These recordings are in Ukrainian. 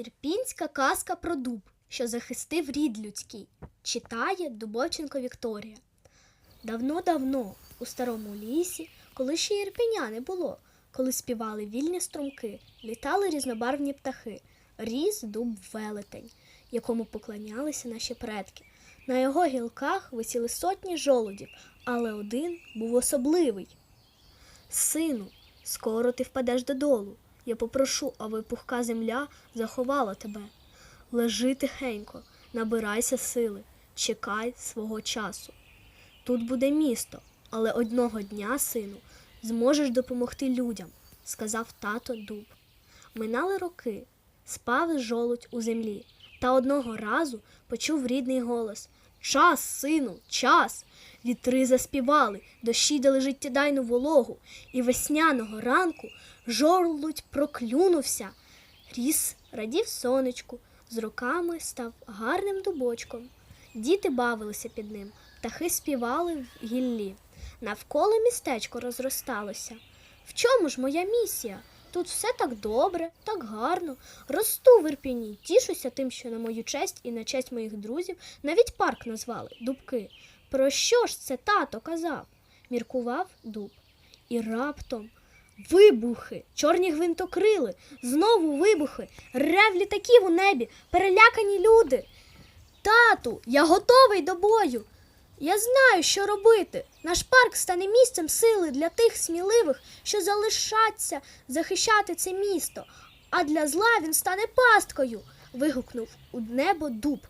Ірпінська казка про дуб, що захистив рід людський, читає Дубовченко Вікторія. Давно-давно у старому лісі, коли ще ірпеня не було, коли співали вільні струмки, літали різнобарвні птахи, ріс дуб велетень, якому поклонялися наші предки. На його гілках висіли сотні жолудів, але один був особливий. Сину, скоро ти впадеш додолу. Я попрошу, аби пухка земля заховала тебе. Лежи тихенько, набирайся сили, чекай свого часу. Тут буде місто, але одного дня, сину, зможеш допомогти людям, сказав тато дуб. Минали роки, спав жолудь у землі, та одного разу почув рідний голос Час, сину, час. Вітри заспівали, дощі дали життєдайну вологу, і весняного ранку жолудь проклюнувся. Ріс радів сонечку, з роками став гарним дубочком. Діти бавилися під ним, птахи співали в гіллі. Навколо містечко розросталося. В чому ж моя місія? Тут все так добре, так гарно. Росту в Ірпіні, тішуся тим, що на мою честь і на честь моїх друзів навіть парк назвали дубки. Про що ж це тато казав? міркував дуб. І раптом вибухи, чорні гвинтокрили, знову вибухи, рев літаків у небі, перелякані люди. Тату, я готовий до бою. Я знаю, що робити. Наш парк стане місцем сили для тих сміливих, що залишаться захищати це місто, а для зла він стане пасткою. вигукнув у небо дуб.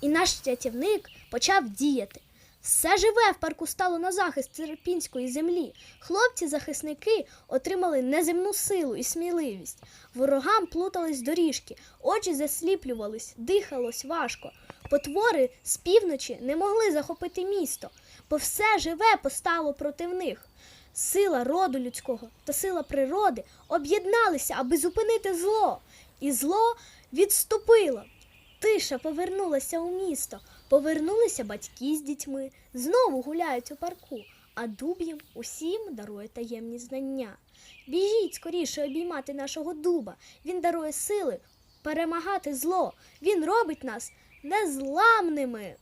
І наш рятівник почав діяти. Все живе в парку стало на захист Терпінської землі. Хлопці-захисники отримали неземну силу і сміливість. Ворогам плутались доріжки, очі засліплювались, дихалось важко. Потвори з півночі не могли захопити місто, бо все живе постало проти них. Сила роду людського та сила природи об'єдналися, аби зупинити зло, і зло відступило. Тиша повернулася у місто, повернулися батьки з дітьми, знову гуляють у парку, а дуб їм усім дарує таємні знання. Біжіть скоріше обіймати нашого дуба. Він дарує сили перемагати зло. Він робить нас незламними.